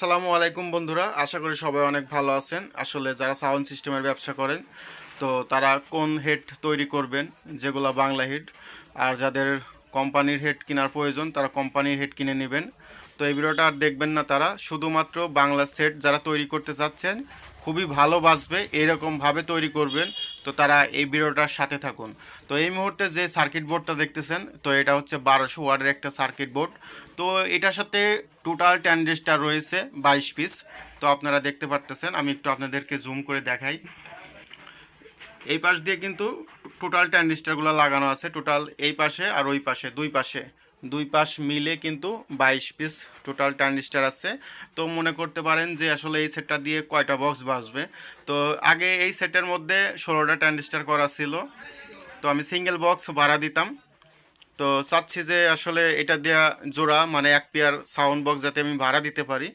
আসসালামু আলাইকুম বন্ধুরা, আশা করি সবাই অনেক ভালো আছেন। আসলে যারা সাউন্ড সিস্টেমের ব্যবসা করেন, তো তারা কোন হেড তৈরি করবেন, যেগুলো বাংলা হেড, আর যাদের কোম্পানির হেড কেনার প্রয়োজন, তারা কোম্পানির হেড কিনে নেবেন। তো এই ভিডিওটা আর দেখবেন না তারা, শুধুমাত্র বাংলা সেট যারা তৈরি করতে চাচ্ছেন, খুবই ভালো বাজবে, এরকমভাবে তৈরি করবেন। তো তারা এই ভিডিওটার সাথে থাকুন। তো এই মুহূর্তে যে সার্কিট বোর্ডটা দেখতেছেন, তো এটা হচ্ছে বারোশো ওয়ার্ডের একটা সার্কিট বোর্ড তো এটার সাথে টোটাল ট্যান্ডেস্টার রয়েছে, বাইশ পিস তো আপনারা দেখতে পারতেছেন, আমি একটু আপনাদেরকে জুম করে দেখাই। এই পাশ দিয়ে কিন্তু টোটাল ট্যান্ডিস্টারগুলো লাগানো আছে টোটাল এই পাশে আর ওই পাশে, দুই পাশে। দুই পাশ মিলে কিন্তু বাইশ পিস টোটাল ট্যান্ডিস্টার আছে। তো মনে করতে পারেন যে আসলে এই সেটটা দিয়ে কয়টা বক্স বাজবে। তো আগে এই সেটের মধ্যে ষোলোটা ট্যান্ডিস্টার করা ছিল। তো আমি সিঙ্গেল বক্স ভাড়া দিতাম। তো চাচ্ছি যে আসলে এটা দেওয়া জোড়া মানে এক পেয়ার সাউন্ড বক্স যাতে আমি ভাড়া দিতে পারি।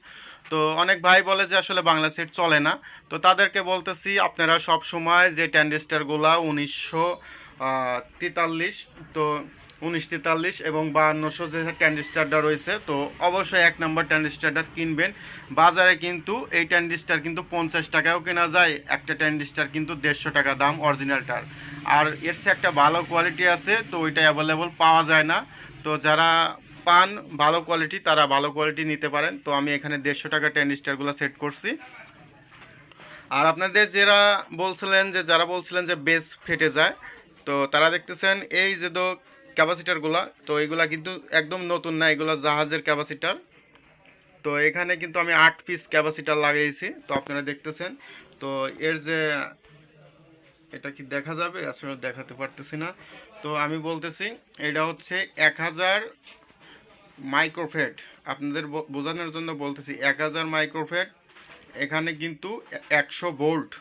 তো অনেক ভাই বলে যে আসলে বাংলা সেট চলে না। তো তাদেরকে বলতেছি, আপনারা সব সময় যে ট্যান্ডেস্টারগুলা উনিশশো তেতাল্লিশ, তো উনিশ তেতাল্লিশ এবং বাহান্নশো যে ট্যান্ডিস্টারটা রয়েছে। তো অবশ্যই এক নম্বর ট্যান্ডিস্টারটা কিনবেন। বাজারে কিন্তু এই ট্যান্ডিস্টার কিন্তু পঞ্চাশ টাকাও কেনা যায়। একটা ট্যান্ডিস্টার কিন্তু দেড়শো টাকা দাম অরিজিনালটার। আর এর সে একটা ভালো কোয়ালিটি আছে, তো ওইটা অ্যাভেলেবল পাওয়া যায় না। তো যারা পান ভালো কোয়ালিটি, তারা ভালো কোয়ালিটি নিতে পারেন। তো আমি এখানে দেড়শো টাকা ট্যান্ডিস্টারগুলো সেট করছি। আর আপনাদের যারা বলছিলেন যে, যারা বলছিলেন যে, বেস ফেটে যায় তো তারা দেখতেছেন এই যে তো ক্যাপাসিটারগুলা তো এইগুলা কিন্তু একদম নতুন না, এগুলো জাহাজের ক্যাপাসিটার তো এখানে কিন্তু আমি আট পিস ক্যাপাসিটার লাগিয়েছি তো আপনারা দেখতেছেন। তো এর যে, এটা কি দেখা যাবে? আসলে দেখাতে পারতেছি না। তো আমি বলতেছি, এটা হচ্ছে এক হাজার মাইক্রোফেট আপনাদের বোঝানোর জন্য বলতেছি, এক হাজার মাইক্রোফেট এখানে কিন্তু একশো ভোল্ট।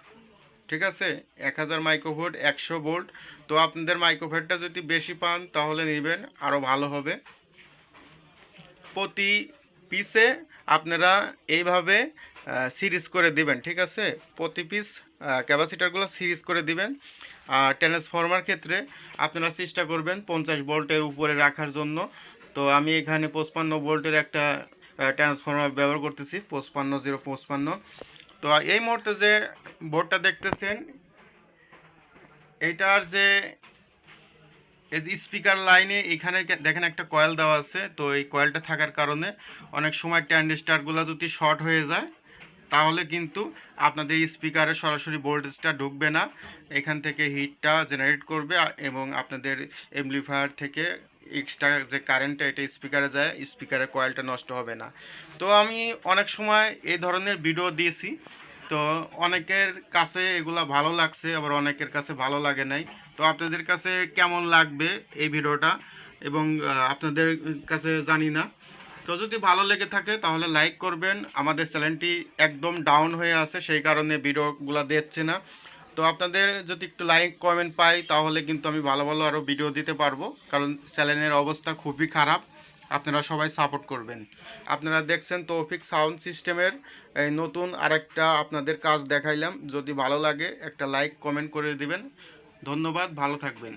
ঠিক আছে? এক হাজার মাইক্রোভোল্ট, একশো ভোল্ট। তো আপনাদের মাইক্রোফেটটা যদি বেশি পান, তাহলে নেবেন আরও ভালো হবে। প্রতি পিসে আপনারা এইভাবে সিরিজ করে দিবেন, ঠিক আছে? প্রতি পিস ক্যাপাসিটারগুলো সিরিজ করে দিবেন। আর ট্রান্সফর্মার ক্ষেত্রে আপনারা চেষ্টা করবেন পঞ্চাশ ভোল্টের উপরে রাখার জন্য। তো আমি এখানে পঁচপান্ন ভোল্টের একটা ট্রান্সফর্মার ব্যবহার করতেছি, পঁচপান্ন, জিরো পঁচপান্ন। তো এই মুহূর্তে যে বোর্ডটা দেখতেছেন, এইটার যে এই যে স্পিকার লাইনে এখানে দেখেন একটা কয়েল দেওয়া আছে, তো এই কয়েলটা থাকার কারণে অনেক সময় ট্যান্ডিস্টারগুলো যদি শর্ট হয়ে যায়, তাহলে কিন্তু আপনাদের স্পিকারে সরাসরি ভোল্টেজটা ঢুকবে না। এখান থেকে হিটটা জেনারেট করবে এবং আপনাদের এমপ্লিফায়ার থেকে এক্সট্রা যে কারেন্টটা এটা স্পিকারে যায় স্পিকারের কয়েলটা নষ্ট হবে না। তো আমি অনেক সময় এই ধরনের ভিডিও দিয়েছি। তো অনেকের কাছে এগুলা ভালো লাগছে, আবার অনেকের কাছে ভালো লাগে নাই। তো আপনাদের কাছে কেমন লাগবে এই ভিডিওটা এবং আপনাদের কাছে জানি না। তো যদি ভালো লেগে থাকে, তাহলে লাইক করবেন। আমাদের চ্যানেলটি একদম ডাউন হয়ে আছে, সেই কারণে ভিডিওগুলো দিচ্ছে না। তো আপনাদের যদি একটু লাইক কমেন্ট পাই, তাহলে কিন্তু আমি ভালো ভালো আরও ভিডিও দিতে পারব। কারণ স্যালেনের অবস্থা খুবই খারাপ। আপনারা সবাই সাপোর্ট করবেন। আপনারা দেখছেন তৌফিক সাউন্ড সিস্টেমের এই নতুন আরেকটা আপনাদের কাজ দেখাইলাম। যদি ভালো লাগে, একটা লাইক কমেন্ট করে দিবেন। ধন্যবাদ, ভালো থাকবেন।